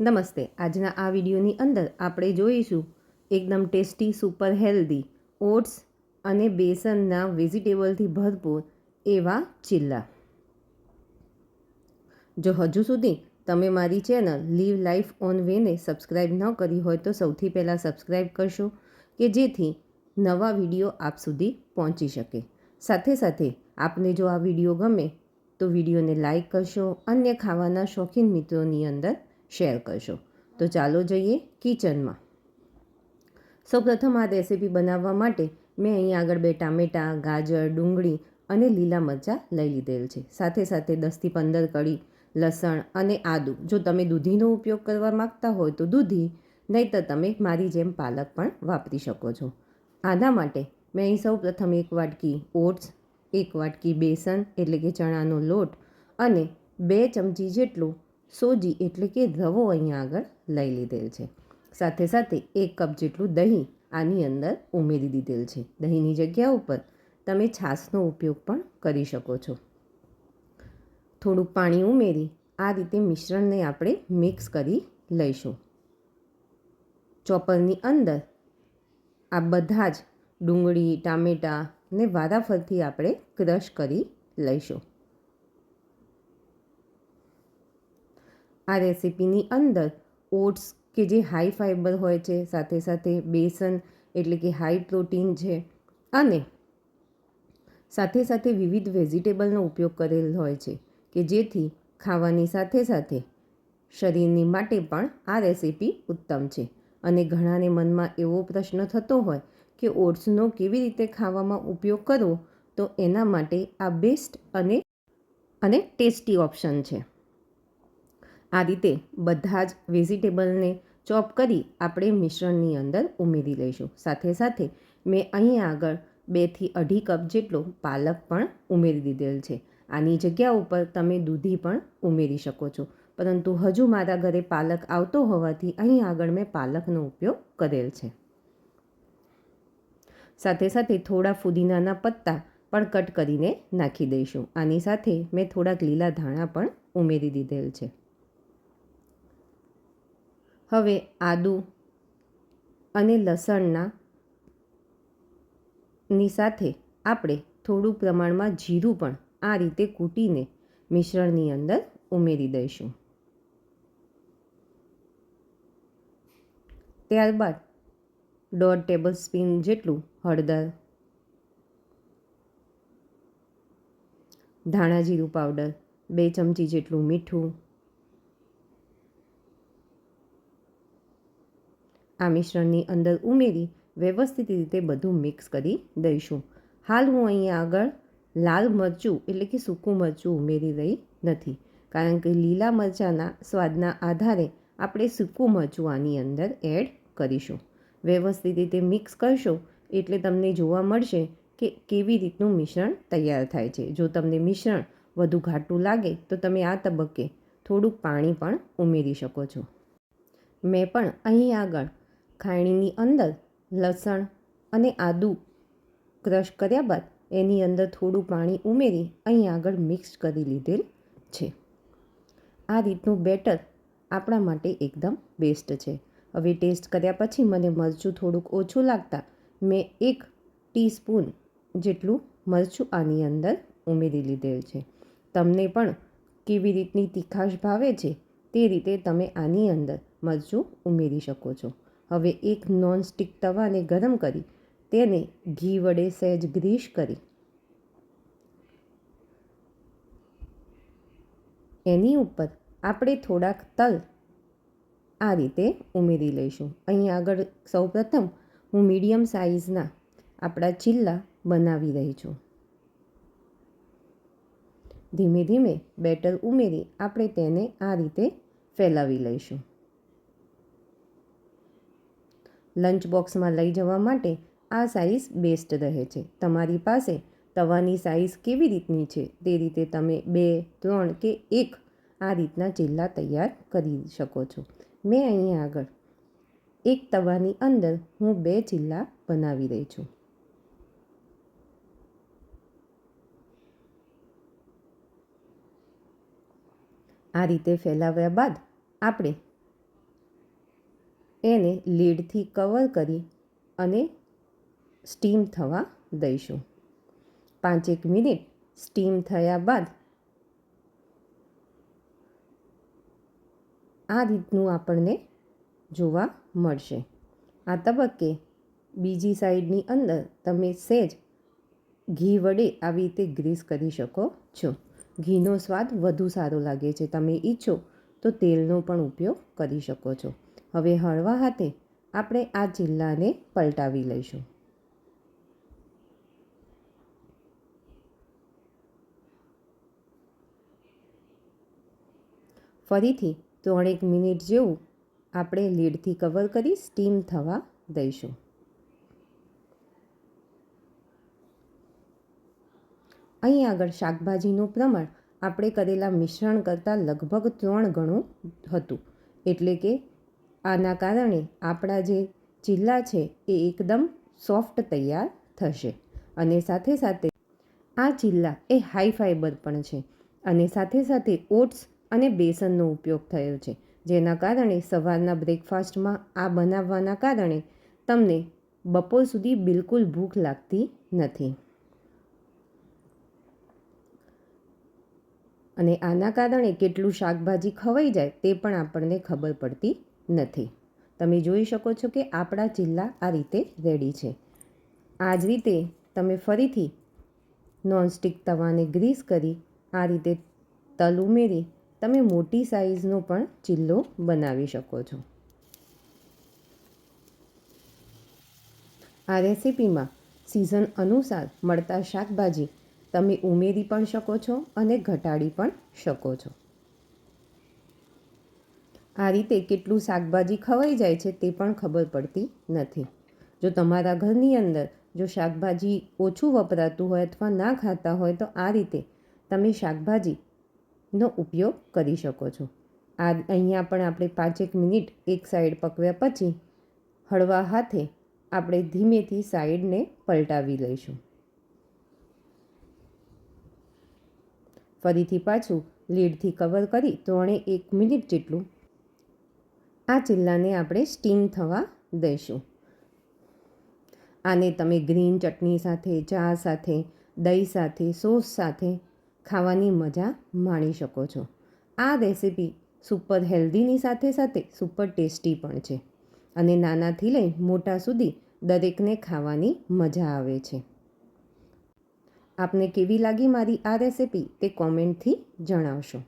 નમસ્તે. આજના આ વિડીયોની અંદર આપણે જોઈશું એકદમ ટેસ્ટી, સુપર હેલ્ધી ઓટ્સ અને બેસનના વેજીટેબલથી ભરપૂર એવા ચિલ્લા. જો હજુ સુધી તમે મારી ચેનલ લીવ લાઈફ ઓન વેને સબસ્ક્રાઈબ ન કરી હોય તો સૌથી પહેલાં સબસ્ક્રાઈબ કરશો કે જેથી નવા વીડિયો આપ સુધી પહોંચી શકે. સાથે સાથે આપને જો આ વીડિયો ગમે તો વિડીયોને લાઈક કરશો. અન્ય ખાવાના શોખીન મિત્રોની અંદર શેર કરશો. તો ચાલો જઈએ કિચનમાં. સૌપ્રથમ આ રેસીપી બનાવવા માટે મેં અહીં આગળ બે ટામેટાં, ગાજર, ડુંગળી અને લીલા મરચાં લઈ લીધેલ છે. સાથે સાથે દસથી પંદર કળી લસણ અને આદું. જો તમે દૂધીનો ઉપયોગ કરવા માગતા હોય તો દૂધી, નહીંતર તમે મારી જેમ પાલક પણ વાપરી શકો છો. આના માટે મેં અહીં સૌ પ્રથમ એક વાટકી ઓટ્સ, એક વાટકી બેસન એટલે કે ચણાનો લોટ અને બે ચમચી જેટલું સોજી એટલે કે રવો અહીંયા આગળ લઈ લીધેલ છે. સાથે સાથે એક કપ જેટલું દહીં આની અંદર ઉમેરી દીધેલ છે. દહીંની જગ્યા ઉપર તમે છાશનો ઉપયોગ પણ કરી શકો છો. થોડુંક પાણી ઉમેરી આ રીતે મિશ્રણને આપણે મિક્સ કરી લઈશું. ચોપરની અંદર આ બધા જ ડુંગળી, ટામેટાં ને વારાફરથી આપણે ક્રશ કરી લઈશું. આ રેસીપીની અંદર ઓટ્સ કે જે હાઈ ફાઈબર હોય છે, સાથે સાથે બેસન એટલે કે હાઈ પ્રોટીન છે અને સાથે સાથે વિવિધ વેજીટેબલનો ઉપયોગ કરેલ હોય છે કે જેથી ખાવાની સાથે સાથે શરીરની માટે પણ આ રેસીપી ઉત્તમ છે. અને ઘણાને મનમાં એવો પ્રશ્ન થતો હોય કે ઓટ્સનો કેવી રીતે ખાવામાં ઉપયોગ કરવો, તો એના માટે આ બેસ્ટ અને અને ટેસ્ટી ઓપ્શન છે. આ રીતે બધા જ વેજીટેબલને ચોપ કરી આપણે મિશ્રણની અંદર ઉમેરી લઈશું. સાથે સાથે મેં અહીં આગળ બેથી અઢી કપ જેટલો પાલક પણ ઉમેરી દીધેલ છે. આની જગ્યા ઉપર તમે દૂધી પણ ઉમેરી શકો છો. પરંતુ હજુ મારા ઘરે પાલક આવતો હોવાથી અહીં આગળ મેં પાલકનો ઉપયોગ કરેલ છે. સાથે સાથે થોડા ફુદીનાના પત્તા પણ કટ કરીને નાખી દઈશું. આની સાથે મેં થોડાક લીલા ધાણા પણ ઉમેરી દીધેલ છે. હવે આદુ અને લસણના ની સાથે આપણે થોડું પ્રમાણમાં જીરું પણ આ રીતે કૂટીને મિશ્રણની અંદર ઉમેરી દઈશું. ત્યારબાદ દોઢ ટેબલ સ્પૂન જેટલું હળદર, ધાણા જીરું પાવડર, બે ચમચી જેટલું મીઠું આ મિશ્રણની અંદર ઉમેરી વ્યવસ્થિત રીતે બધું મિક્સ કરી દઈશું. હાલ હું અહીંયા આગળ લાલ મરચું એટલે કે સૂકું મરચું ઉમેરી રહી નથી. કારણ કે લીલા મરચાંના સ્વાદના આધારે આપણે સૂકું મરચું આની અંદર એડ કરીશું. વ્યવસ્થિત રીતે મિક્સ કરશો એટલે તમને જોવા મળશે કે કેવી રીતનું મિશ્રણ તૈયાર થાય છે. જો તમને મિશ્રણ વધુ ઘાટું લાગે તો તમે આ તબક્કે થોડુંક પાણી પણ ઉમેરી શકો છો. મેં પણ અહીં આગળ ખાયણીની અંદર લસણ અને આદું ક્રશ કર્યા બાદ એની અંદર થોડું પાણી ઉમેરી અહીં આગળ મિક્સ કરી લીધેલ છે. આ રીતનું બેટર આપણા માટે એકદમ બેસ્ટ છે. હવે ટેસ્ટ કર્યા પછી મને મરચું થોડુંક ઓછું લાગતા મેં એક ટીસ્પૂન જેટલું મરચું આની અંદર ઉમેરી લીધેલ છે. તમને પણ કેવી રીતની તીખાશ ભાવે છે તે રીતે તમે આની અંદર મરચું ઉમેરી શકો છો. હવે એક નોનસ્ટિક તવાને ગરમ કરી, તેને ઘી વડે સહેજ ગ્રીસ કરી. એની ઉપર આપણે થોડાક તલ આ રીતે ઉમેરી લઈશું. અહીં આગળ સૌપ્રથમ હું મીડિયમ સાઇઝના આપણા ચીલ્લા બનાવી રહી છું. ધીમે ધીમે બેટર ઉમેરી આપણે તેને આ રીતે ફેલાવી લઈશું. લંચ બોક્સમાં લઈ જવા માટે આ સાઇઝ બેસ્ટ રહે છે. તમારી પાસે તવાની સાઇઝ કેવી રીતની છે તે રીતે તમે બે, ત્રણ કે એક આ રીતના ચીલ્લા તૈયાર કરી શકો છો. મેં અહીંયા આગળ એક તવાની અંદર હું બે ચીલ્લા બનાવી રહી છું. આ રીતે ફેલાવ્યા બાદ આપણે એને લીડથી કવર કરી અને સ્ટીમ થવા દઈશું. પાંચેક મિનિટ સ્ટીમ થયા બાદ આ રીતનું આપણને જોવા મળશે. આ તબક્કે બીજી સાઈડની અંદર તમે સહેજ ઘી વડે આવી રીતે ગ્રીસ કરી શકો છો. ઘીનો સ્વાદ વધુ સારો લાગે છે. તમે ઈચ્છો તો તેલનો પણ ઉપયોગ કરી શકો છો. હવે હળવા હાથે આપણે આ જિલ્લાને પલટાવી લઈશું. ફરીથી ત્રણેક મિનિટ જેવું આપણે લીડથી કવર કરી સ્ટીમ થવા દઈશું. અહીં આગળ શાકભાજીનું પ્રમાણ આપણે કરેલા મિશ્રણ કરતાં લગભગ ત્રણ ગણું હતું. એટલે કે આના કારણે આપણા જે ચિલ્લા છે એ એકદમ સોફ્ટ તૈયાર થશે. અને સાથે સાથે આ ચિલ્લા એ હાઈ ફાઈબર પણ છે. અને સાથે સાથે ઓટ્સ અને બેસનનો ઉપયોગ થયો છે, જેના કારણે સવારના બ્રેકફાસ્ટમાં આ બનાવવાના કારણે તમને બપોર સુધી બિલકુલ ભૂખ લાગતી નથી. અને આના કારણે કેટલું શાકભાજી ખવાઈ જાય તે પણ આપણને ખબર પડતી નથી. તમે જોઈ શકો છો કે આપણા ચિલ્લા આ રીતે રેડી છે. આ જ રીતે તમે ફરીથી નોનસ્ટિક તવાને ગ્રીસ કરી આ રીતે તલ ઉમેરી તમે મોટી સાઇઝનો પણ ચિલ્લો બનાવી શકો છો. આ રેસીપીમાં સિઝન અનુસાર મળતા શાકભાજી તમે ઉમેરી પણ શકો છો અને ઘટાડી પણ શકો છો. આ રીતે કેટલું શાકભાજી ખવાઈ જાય છે તે પણ ખબર પડતી નથી. જો તમારા ઘરની અંદર જો શાકભાજી ઓછું વપરાતું હોય અથવા ના ખાતા હોય તો આ રીતે તમે શાકભાજીનો ઉપયોગ કરી શકો છો. આ અહીંયા પણ આપણે પાંચેક મિનિટ એક સાઈડ પકવ્યા પછી હળવા હાથે આપણે ધીમેથી સાઈડને પલટાવી લઈશું. ફરીથી પાછું લીડથી કવર કરી ત્રણે એક મિનિટ જેટલું આ ચિલ્લાને આપણે સ્ટીમ થવા દઈશું આને તમે ગ્રીન ચટણી સાથે, ચા સાથે, દહીં સાથે, સોસ સાથે ખાવાની મજા માણી શકો છો. આ રેસીપી સુપર હેલ્ધીની સાથે સાથે સુપર ટેસ્ટી પણ છે અને નાનાથી લઈ મોટા સુધી દરેકને ખાવાની મજા આવે છે. આપને કેવી લાગી મારી આ રેસીપી તે કોમેન્ટથી જણાવશો.